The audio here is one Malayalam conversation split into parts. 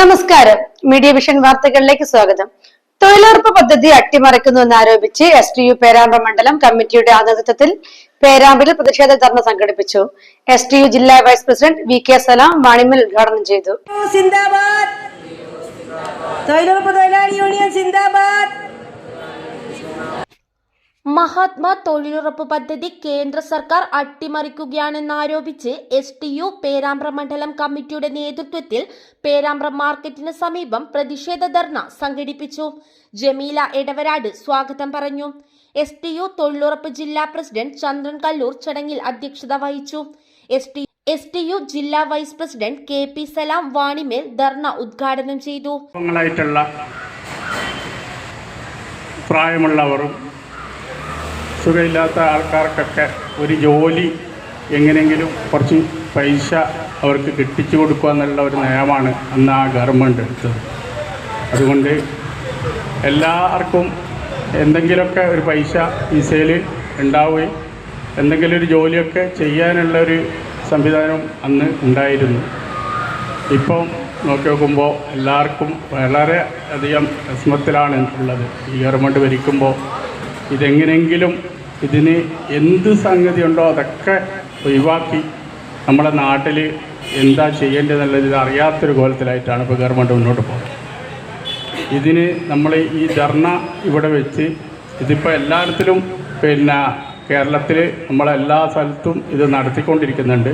നമസ്കാരം. മീഡിയ വിഷൻ വാർത്തകളിലേക്ക് സ്വാഗതം. തൊഴിലുറപ്പ് പദ്ധതി അട്ടിമറിക്കുന്നുവെന്ന് ആരോപിച്ച് എസ് ടി യു പേരാമ്പ്ര മണ്ഡലം കമ്മിറ്റിയുടെ നേതൃത്വത്തിൽ പേരാമ്പ്രയിൽ പ്രതിഷേധ ധർണ സംഘടിപ്പിച്ചു. എസ് ടി യു ജില്ലാ vice president V K Salam Vanimal ഉദ്ഘാടനം ചെയ്തു. തൊഴിലുറപ്പ് തൊഴിലാളി യൂണിയൻ മഹാത്മാ തൊഴിലുറപ്പ് പദ്ധതി കേന്ദ്ര സർക്കാർ അട്ടിമറിക്കുകയാണെന്നാരോപിച്ച് എസ് ടി യു പേരാമ്പ്ര മണ്ഡലം കമ്മിറ്റിയുടെ നേതൃത്വത്തിൽ പേരാമ്പ്ര മാർക്കറ്റിന് സമീപം പ്രതിഷേധ ധർണ സംഘടിപ്പിച്ചു. ജമീല എടവരാട് സ്വാഗതം പറഞ്ഞു. എസ് ടി യു തൊഴിലുറപ്പ് ജില്ലാ പ്രസിഡന്റ് ചന്ദ്രൻ കല്ലൂർ ചടങ്ങിൽ അധ്യക്ഷത വഹിച്ചു. S T S T U ജില്ലാ vice president K P Salam Vanimel ധർണ ഉദ്ഘാടനം ചെയ്തു. പ്രായമുള്ളവരും സുഖമില്ലാത്ത ആൾക്കാർക്കൊക്കെ ഒരു ജോലി എങ്ങനെയെങ്കിലും കുറച്ച് പൈസ അവർക്ക് കിട്ടിച്ചു കൊടുക്കുക എന്നുള്ള ഒരു നയമാണ് അന്ന് ആ ഗവൺമെന്റ് എടുത്തത്. അതുകൊണ്ട് എല്ലാവർക്കും എന്തെങ്കിലുമൊക്കെ ഒരു പൈസ ഈ ഈസയിൽ ഉണ്ടാവുകയും എന്തെങ്കിലും ഒരു ജോലിയൊക്കെ ചെയ്യാനുള്ള ഒരു സംവിധാനം അന്ന് ഉണ്ടായിരുന്നു. ഇപ്പം നോക്കി നോക്കുമ്പോൾ എല്ലാവർക്കും വളരെ അധികം വിഷമത്തിലാണ് ഉള്ളത് ഈ ഗവൺമെന്റ് ഭരിക്കുമ്പോൾ. ഇതെങ്ങനെയെങ്കിലും ഇതിന് എന്ത് സംഗതി ഉണ്ടോ അതൊക്കെ ഒഴിവാക്കി നമ്മുടെ നാട്ടിൽ എന്താ ചെയ്യേണ്ടതെന്നുള്ളത് ഇത് അറിയാത്തൊരു കോലത്തിലായിട്ടാണ് ഇപ്പോൾ ഗവൺമെന്റ് മുന്നോട്ട് പോകുന്നത്. ഇതിന് നമ്മൾ ഈ ധർണ ഇവിടെ വെച്ച് ഇതിപ്പോൾ എല്ലായിടത്തിലും പിന്നെ കേരളത്തിൽ നമ്മളെല്ലാ സ്ഥലത്തും ഇത് നടത്തിക്കൊണ്ടിരിക്കുന്നുണ്ട്.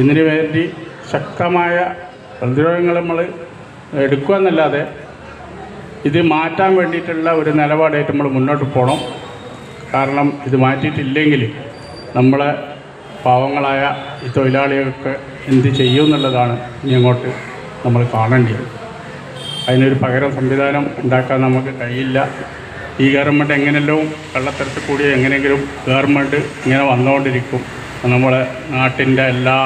ഇതിനു വേണ്ടി ശക്തമായ പ്രതിരോധങ്ങൾ നമ്മൾ എടുക്കുക എന്നല്ലാതെ ഇത് മാറ്റാൻ വേണ്ടിയിട്ടുള്ള ഒരു നിലപാടായിട്ട് നമ്മൾ മുന്നോട്ട് പോകണം കാരണം ഇത് മാറ്റിയിട്ടില്ലെങ്കിൽ നമ്മളെ പാവങ്ങളായ ഈ തൊഴിലാളികൾക്ക് എന്ത് ചെയ്യും എന്നുള്ളതാണ് ഇനി അങ്ങോട്ട് നമ്മൾ കാണേണ്ടത്. അതിനൊരു പകരം സംവിധാനം ഉണ്ടാക്കാൻ നമുക്ക് കഴിയില്ല. ഈ ഗവൺമെന്റ് എങ്ങനെയല്ലോ കള്ളത്തരത്തിൽ കൂടി എങ്ങനെയെങ്കിലും ഗവൺമെന്റ് ഇങ്ങനെ വന്നുകൊണ്ടിരിക്കും. നമ്മളെ നാട്ടിന്റെ എല്ലാ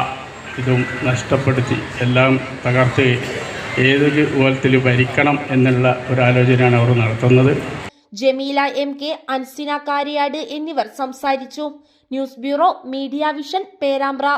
ഇതും നഷ്ടപ്പെടുത്തി എല്ലാം തകർത്ത് ഏതൊരു കോലത്തിൽ ഭരിക്കണം എന്നുള്ള ഒരു ആലോചനയാണ് അവർ നടത്തുന്നത്. ജമീല എം കെ അൻസിന കാരിയാട് എന്നിവർ സംസാരിച്ചു. News bureau media vision Perambra.